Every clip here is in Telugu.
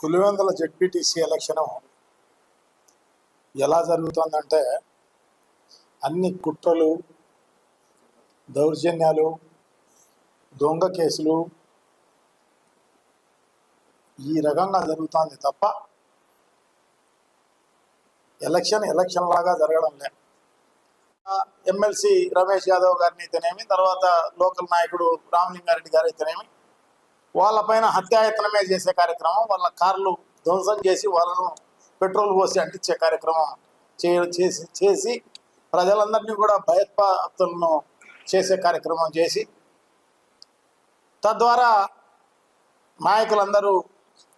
పులివెందుల జడ్పీటీసీ ఎలక్షను ఎలా జరుగుతోందంటే అన్ని కుట్రలు దౌర్జన్యాలు దొంగ కేసులు ఈ రకంగా జరుగుతోంది తప్ప ఎలక్షన్ ఎలక్షన్ లాగా జరగడం లే ఎమ్మెల్సీ రమేష్ యాదవ్ గారిని అయితేనేమి తర్వాత లోకల్ నాయకుడు రామలింగారెడ్డి గారు అయితేనేమి వాళ్ళపైన హత్యాయత్నమే చేసే కార్యక్రమం వాళ్ళ కార్లు ధ్వంసం చేసి వాళ్ళను పెట్రోల్ పోసి అంటించే కార్యక్రమం చే చేసి చేసి ప్రజలందరినీ కూడా భయోత్పాతులను చేసే కార్యక్రమం చేసి తద్వారా నాయకులందరూ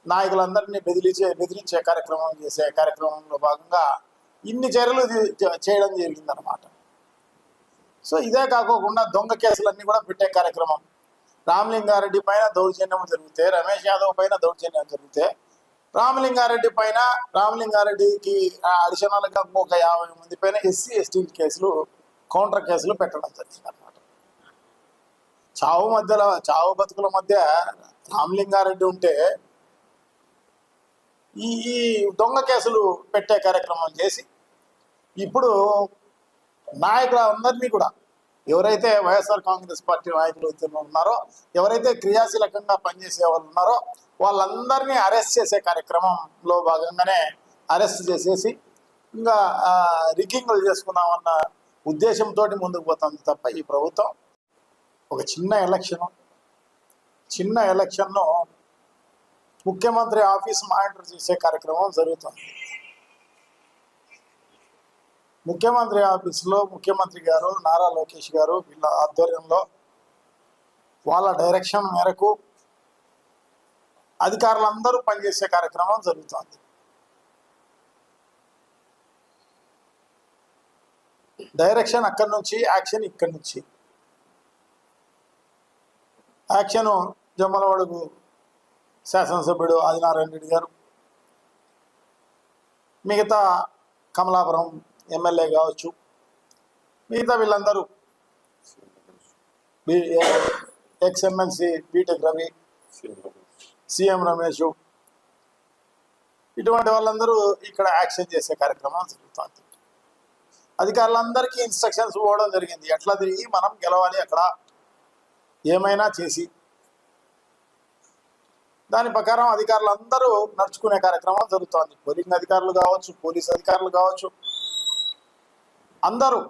నాయకులందరినీ బెదిరించే బెదిరించే కార్యక్రమం చేసే కార్యక్రమంలో భాగంగా ఇన్ని చర్యలు చేయడం జరిగిందనమాట సో ఇదే కాకోకుండా దొంగ కేసులన్నీ కూడా పెట్టే కార్యక్రమం. రామలింగారెడ్డి పైన దౌర్జన్యం జరిగితే రమేష్ యాదవ్ పైన దౌర్జన్యం జరిగితే రామలింగారెడ్డి పైన రామలింగారెడ్డికి అడిషనల్గా ఒక యాభై మంది పైన ఎస్సీ ఎస్టీ కేసులు కౌంటర్ కేసులు పెట్టడం జరిగింది అనమాట చావు మధ్యలో చావు బతుకుల మధ్య రామలింగారెడ్డి ఉంటే ఈ దొంగ కేసులు పెట్టే కార్యక్రమం చేసి ఇప్పుడు నాయకులు అందరినీ కూడా ఎవరైతే వైఎస్ఆర్ కాంగ్రెస్ పార్టీ నాయకులు అయితే ఉన్నారో ఎవరైతే క్రియాశీలకంగా పనిచేసే వాళ్ళు ఉన్నారో వాళ్ళందరినీ అరెస్ట్ చేసే కార్యక్రమంలో భాగంగానే అరెస్ట్ చేసేసి ఇంకా రికింగ్లు చేసుకుందామన్న ఉద్దేశంతో ముందుకు పోతుంది తప్ప ఈ ప్రభుత్వం. ఒక చిన్న ఎలక్షన్ చిన్న ఎలక్షన్ను ముఖ్యమంత్రి ఆఫీస్ మానిటర్ చేసే కార్యక్రమం జరుగుతుంది. ముఖ్యమంత్రి ఆఫీసులో ముఖ్యమంత్రి గారు నారా లోకేష్ గారు వీళ్ళ ఆధ్వర్యంలో వాళ్ళ డైరెక్షన్ మేరకు అధికారులందరూ పనిచేసే కార్యక్రమం జరుగుతుంది. డైరెక్షన్ అక్కడి నుంచి యాక్షన్ ఇక్కడి నుంచి. యాక్షన్ జమ్మలవాడుగు శాసనసభ్యుడు ఆదినారాయణ రెడ్డి గారు మిగతా కమలాపురం ఎమ్మెల్యే కావచ్చు మిగతా వీళ్ళందరూ. Ex MLC BTech Ravi CM Ramesh ఇటువంటి వాళ్ళందరూ ఇక్కడ యాక్షన్ చేసే కార్యక్రమం జరుగుతుంది. అధికారులందరికీ ఇన్స్ట్రక్షన్స్ ఇవ్వడం జరిగింది. ఎట్లా తిరిగి మనం గెలవాలి అక్కడ? ఏమైనా చేసి. దాని ప్రకారం అధికారులు అందరూ నడుచుకునే కార్యక్రమం జరుగుతోంది. పోలింగ్ అధికారులు కావచ్చు పోలీస్ అధికారులు కావచ్చు అందరూ